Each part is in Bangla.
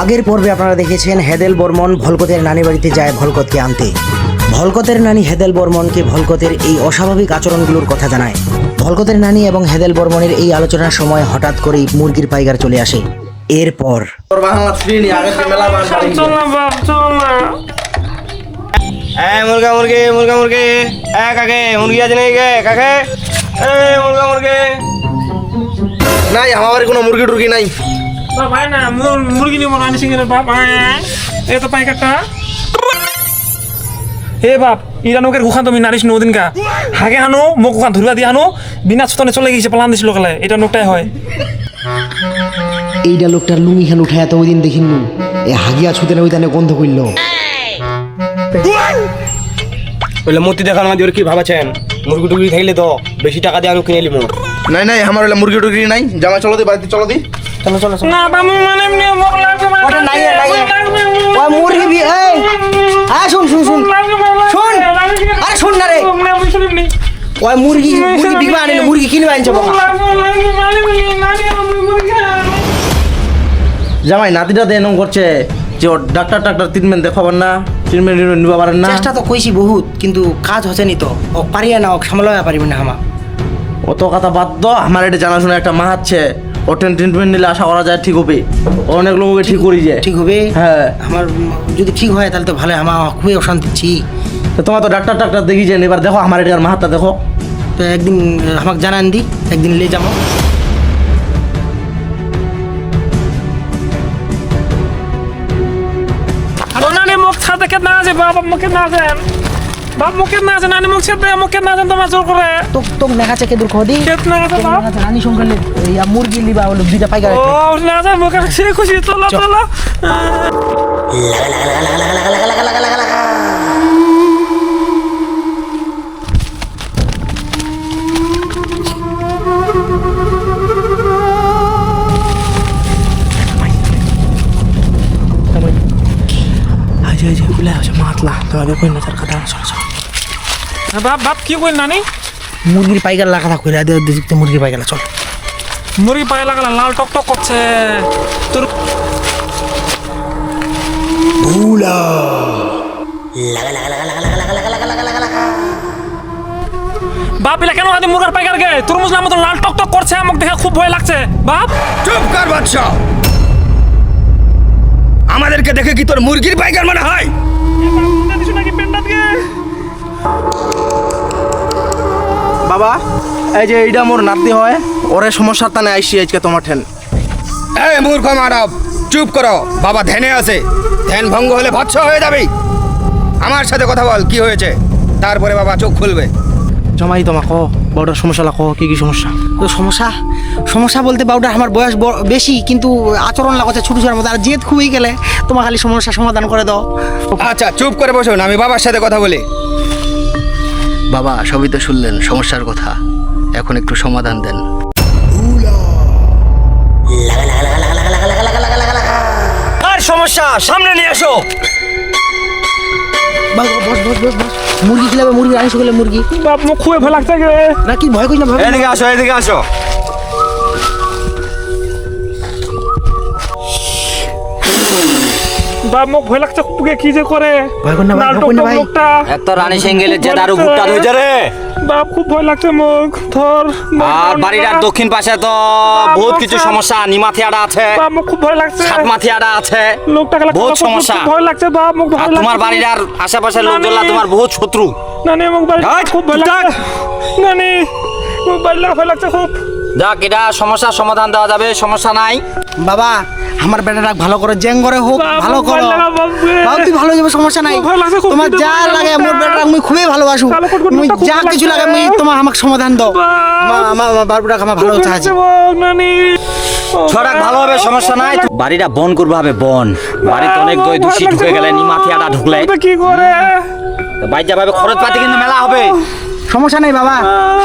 আগের পর্বে আপনারা দেখেছেন হেদেল বর্মন ভলকতের নানি বাড়িতে যায় ভলকতকে আনতে। ভলকতের নানি হেদেল বর্মনকে ভলকতের এই অস্বাভাবিক আচরণগুলোর কথা জানায়। ভলকতের নানি এবং হেদেল বর্মনের এই আলোচনার সময় হঠাৎ করেই মুরগির পাইকার চলে আসে। এরপর মুরগা মুরগি মুরগা মুরগি। এ কাকে? মুরগি আছে নাকি কাকে? মুরগা মুরগি। নাই আমার বাড়ি কোনো মুরগি টুরগি নাই। আয় না মুর- মুরগি নিয়ে মনে আনিস কিনা বাপ এ তো পাইকারটা। হে বাপ ইরা নোকের গুখান তুমি নারিস নদিন কা হাগে হানো মোক গুখান ধরিবা দিয়ে হানো বিনা ছতনে চলে গেছে পালান দিছিল কালে এটা নোকটাই হয়। এইটা লোকটার লুঙ্গি খান উঠায় তো ওই দিন দেখিন এ হাগিয়া ছুতে না ওই দানে গন্ধ করল বলে মূর্তি দেখার মাঝে ওর কি ভাবাছেন? মুরগি টুরগি থাকলে তো বেশি টাকা দিয়ে আমি কিনে এলি মোর নাই নাই আমার মুরগি টুরগি নাই। জামা চলো দি বাড়িতে চলো দি। চলো চলো না মানে এমনি মোক লাগবে ওটা নাই, নাই। ওই মুরগি বি এই। হ্যাঁ শুন? আরে শোন না রে। ওই মুরগি মুরগি বিকবা আনিল মুরগি কিনবা আনছে বাবা। মুরগি খাই। জামাই নাতিটা তো এরকম করছে। যে ওর ডাক্তার ডাক্তার ট্রিটমেন্ট দেখাবার না ট্রিটমেন্ট নিবা পারেন না। চেষ্টা তো কইছি বহুত কিন্তু কাজ হচ্ছে নি তো। ও পারিয়া না ও সামলাইয়া পারিবে না আমা অত কথা বাদ দো আমার এটা জানাশোনা একটা মা আছে। ও ট্রিটমেন্ট নিলে আশা করা যায় ঠিক হবে। অনেক লোককে ঠিক করি যায়। ঠিক হবে? হ্যাঁ। আমার যদি ঠিক হয় তাহলে তো ভালো আমার খুবই অশান্তি ছি। তো তোমার তো ডাক্তার ডাক্তার দেখি যে এবার দেখো আমার এটার মাহাত্তা দেখো। তো একদিন আমাকে জানান দি একদিন লে যাব। আরে নানি মুখ ছাড়তে কে না আছে বাপ মুখে না আছেন বাপ মুখে না আছে নানি মুখ মুখে না আছেন তোমার জোর করে তো তো নেখা চেকে দূর খদি কেত না আছে বাপ রানী সঙ্গে ইয়া মুরগি লিবা হলো দুইটা পাইগা ও না আছে মুখে খুশি চলো চলো আজ আজ বলে আছে মাতলা তো কই না তার কথা চল চল বাপ বাপ কি কই নানি? মুরগির পাইকার লাগা থাক কইরা দে দেখতে মুরগির পাইকার চল। মুরগি পায়ে লাগালা লাল টক টক করছে। তোর বাপ এলা কেন আদি মুরগার পাইকার গে? তরমুজ নাম মতো লাল টক টক করছে আমাকে দেখে খুব ভয় লাগছে। বাপ? চুপ কর বাদশা আমাদেরকে দেখে কি তোর মুরগির পাইকার মনে হয়? বাবা এই যে এইটা মোর নাতি হয় ওরে সমস্যার তানে আইসি আজকে তোমার ঠেন। এই মূর্খ মানব চুপ করো। বাবা ধ্যানে আছে। ধ্যান ভঙ্গ হলে ভৎস হয়ে যাবে। আমার সাথে কথা বল কি হয়েছে? তারপরে বাবা চোখ খুলবে। জমাই তোমা বড়টার সমস্যা লাগো কি কি সমস্যা? তো সমস্যা? সমস্যা বলতে বাউটা আমার বয়স বেশি কিন্তু আচরণ লাগাচ্ছে ছোট ছোটোর মধ্যে আর জেদ খুবই গেলে তোমার খালি সমস্যা সমাধান করে দাও। আচ্ছা চুপ করে বসুন আমি বাবার সাথে কথা বলি। বাবা সবই তো শুনলেন সমস্যার কথা। এখন একটু সমাধান দেন। আর সমস্যা? সামনে নিয়ে এসো। বস বস বস বস। মুরগি খেলাবে মুরগি আনিস খেলে মুরগি? বাপ মো খুয়ে ভয় লাগছে গে না কি ভয় কই না ভয় করিস এদিকে আসো এদিকে আসো। বাপ মুখ ভয় লাগছে খুব কি যে করে ভয় কর না ভাই, ভয় কর না টক টক ভাই। এত রানী সিঙ্গেলের যে দারু ভুট্টা ধরেছে রে বাপ খুব ভয় লাগছে মুখ ধর আর বাড়িটার দক্ষিণ পাশে তো বহুত কিছু সমস্যা নিমাথিয়াটা আছে। বাপ মুখ খুব ভয় লাগছে। সাতমাথিয়াটা আছে। লোকটা গেলে বহুত সমস্যা। ভয় লাগছে বাপ মুখ আর ভয় তোমার বাড়িটার আশেপাশের নানি। লোকজনরা তোমার বহুত শত্রু নানি মোক বাড়ি খুব ভয় লাগছে। নানি মুখ বাড়ি ভয় লাগছে খুব। যাক এটা সমস্যার সমাধান দেওয়া যাবে সমস্যা নাই। বাবা আমার বেটাটা ভালো করে জ্যাং করে হোক ভালো করো। বাবা তুই ভালো যাবে সমস্যা নাই। তোমার যা লাগে। আমার বেটাটা আমি খুবই ভালোবাসু। তুমি যা কিছু লাগে। আমি তোমার আমাকে সমাধান দাও। আমার আমার আমার বারবুটা আমার ভালো ও ছড়াক ভালো হবে সমস্যা নাই। বাড়িটা বন করবে হবে বন। বাড়িতে অনেক দই দূষিত ঢুকে গেলে খুব। নিমাথিয়াটা ঢুকলে। কি করে? বাইর যাবে খরচ পাতি কিন্তু মেলা হবে। সমস্যা নাই বাবা।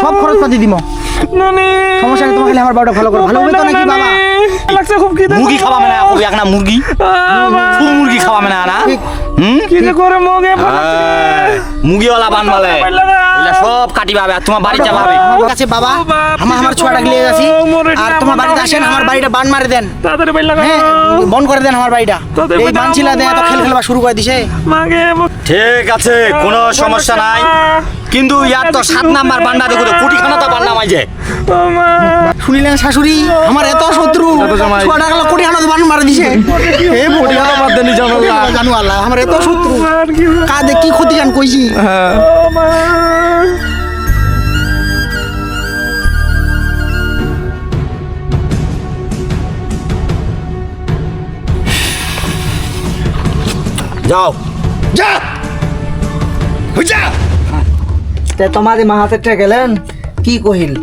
সব খরচ পাতি দিমো। সমস্যা নেই তোমার খালি আমার বাবাটা ভালো করো ভালো হবে তো নাকি বাবা। লাগছে খুব খিদে মুরগি খাওয়া মানে খুব এক না মুরগি খুব মুরগি খাওয়া মানে না হুম? কি করে মগে মুরগিওয়ালা বান বলে সব কাটি পাবে আর তোমার বাড়ি যাবে ঠিক আছে বাবা আমার আমার ছোয়াটা গিয়ে গেছি আর তোমার বাড়িতে আসেন আমার বাড়িটা বান মারে দেন। হ্যাঁ বন্ধ করে দেন আমার বাড়িটা। এই মানছিলা দেয় তো খেল খেলবা শুরু করে দিছে। ঠিক আছে কোনো সমস্যা নাই। কিন্তু ইয়ার তো সাত নাম্বার বান্না দেখো তো কুটিখানা তো বান্না মাইছে শুনিলেন শাশুড়ি আমার এত শত্রু। ছোয়াটা গেল কোটি হানা বান মারে দিছে। হে বড়িয়া জানো আল্লাহ আমার এত শত্রু। কাদে কি ক্ষতি গান কইছি? যাও। যা। যা। তে তোমাদের মাহাতেরটা গেলেন? কি কহিল?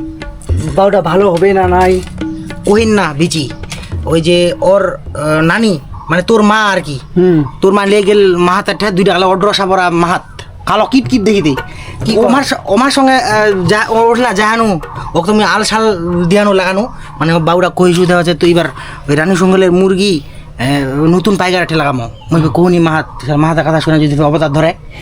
বাউটা ভালো হবে না নাই? কহিন না বিচি। ওই যে ওর নানি মানে তোর মা আর কি। তোর মা লিয়ে গেল মাহাতেরটা দুইটা গেল অড্র সাপরা মাহাত কালো কিট কিট দেখি দে। কি ওমার ওমার সঙ্গে ওঠলা যা ওর না যাহানো ওকে তুমি আল শাল দিয়ানো লাগানো। মানে ও বাউটা কহিছু দেওয়া আছে তো এবার ওই রানী সঙ্গলের মুরগি নতুন পাইকার লাগামো। মানে কোহনি মাহাত মাহাতের কথা শুনে যদি অবতার ধরে?